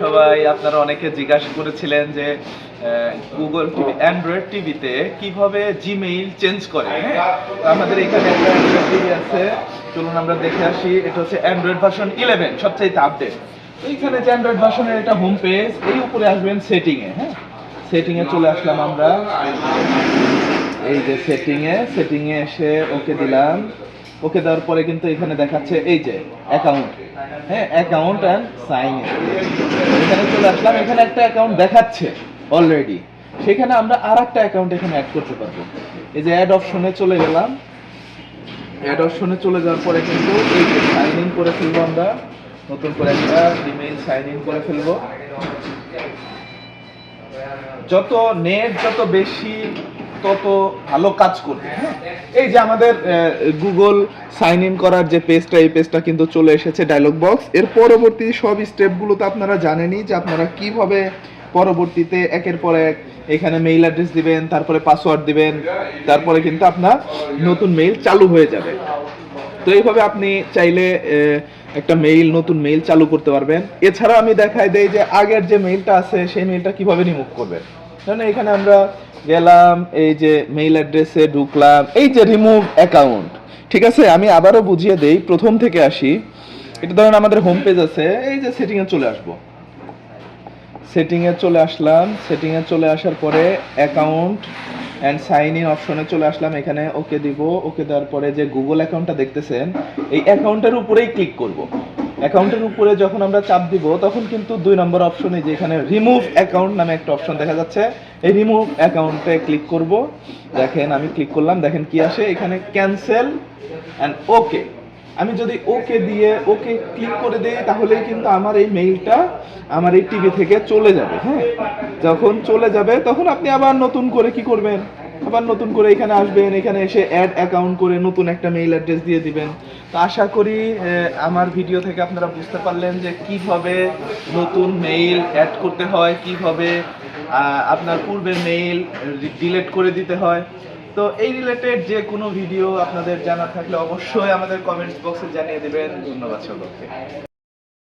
সবাই আপনারা অনেকে জিজ্ঞাসা করেছিলেন যে গুগল টিভি অ্যান্ড্রয়েড টিভিতে কীভাবে জিমেইল চেঞ্জ করে হ্যাঁ? আমাদের এখানে একটা অ্যান্ড্রয়েড টিভি আছে। চলুন আমরা দেখে আসি। এটা হচ্ছে অ্যান্ড্রয়েড ভার্সন ইলেভেন সবচাইতে আপডেট এইখানে যে অ্যান্ড্রয়েড ভার্সনের এটা হোম পেজ এই উপরে আসবেন সেটিংয়ে হ্যাঁ? সেটিংয়ে চলে আসলাম আমরা। এই যে সেটিংয়ে সেটিংয়ে এসে ওকে দিলাম। ওকে দেওয়ার পরে কিন্তু এখানে দেখাচ্ছে এই যে অ্যাকাউন্ট হ্যাঁ অ্যাকাউন্ট অ্যান্ড সাইন এখানে চলে আসলাম, এখানে একটা অ্যাকাউন্ট দেখাচ্ছে অলরেডি সেখানে আমরা আর একটা অ্যাকাউন্ট এখানে অ্যাড করতে পারব। এই যে অ্যাড অপশনে চলে গেলাম। অ্যাড অপশনে চলে যাওয়ার পরে কিন্তু এই যে সাইন ইন করে ফেলব আমরা। নতুন করে একটা ইমেইল সাইন ইন করে ফেলব। যত নেট যত বেশি তত ভালো কাজ করবে হ্যাঁ? এই যে আমাদের গুগল সাইন ইন করার যে পেজটা এই পেজটা কিন্তু চলে এসেছে ডায়লগ বক্স এর পরবর্তী সব স্টেপগুলো তো আপনারা জানেনই যে আপনারা কীভাবে পরবর্তীতে একের পর এক এখানে মেইল অ্যাড্রেস দিবেন, তারপরে পাসওয়ার্ড দিবেন, তারপরে কিন্তু আপনার নতুন মেইল চালু হয়ে যাবে। তো এইভাবে আপনি চাইলে একটা মেইল নতুন মেইল চালু করতে পারবেন। এছাড়া আমি দেখাই দেই যে আগের যে মেইলটা আছে, সেই মেইলটা কীভাবে রিমুভ করবেন? কারণ এখানে আমরা গেলাম, এই যে মেইল অ্যাড্রেসে ঢুকলাম, এই যে রিমুভ অ্যাকাউন্ট ঠিক আছে? আমি আবারও বুঝিয়ে দেই, প্রথম থেকে আসি। এটা ধরেন আমাদের হোম পেজ আছে, এই যে সেটিংয়ে চলে আসব। সেটিংয়ে চলে আসলাম সেটিংয়ে চলে আসার পরে অ্যাকাউন্ট অ্যান্ড সাইন ইন অপশনে চলে আসলাম, এখানে ওকে দিব ওকে দেওয়ার পরে যে গুগল অ্যাকাউন্টটা দেখতেছেন, এই অ্যাকাউন্টের উপরেই ক্লিক করব। অ্যাকাউন্টের উপরে যখন আমরা চাপ দিব, তখন কিন্তু দুই নম্বর অপশনে যে এখানে রিমুভ অ্যাকাউন্ট নামে একটা অপশন দেখা যাচ্ছে। এই রিমুভ অ্যাকাউন্টে ক্লিক করব। দেখেন, আমি ক্লিক করলাম, দেখেন কি আসে? এখানে ক্যান্সেল অ্যান্ড ওকে আমি যদি ওকে দিয়ে ওকে ক্লিক করে দিই, তাহলেই কিন্তু আমার এই মেইলটা আমার এই টিভি থেকে চলে যাবে হ্যাঁ? যখন চলে যাবে, তখন আপনি আবার নতুন করে কি করবেন? আবার নতুন করে এখানে আসবেন, এখানে এসে অ্যাড অ্যাকাউন্ট করে নতুন একটা মেইল অ্যাড্রেস দিয়ে দিবেন। তো আশা করি আমার ভিডিও থেকে আপনারা বুঝতে পারলেন যে কীভাবে নতুন মেইল অ্যাড করতে হয়, কীভাবে আপনার পূর্বে মেইল ডিলেট করে দিতে হয়। তো এই রিলেটেড যে কোনো ভিডিও আপনাদের জানা থাকলে অবশ্যই আমাদের কমেন্টস বক্সে জানিয়ে দেবেন। ধন্যবাদ সকলকে।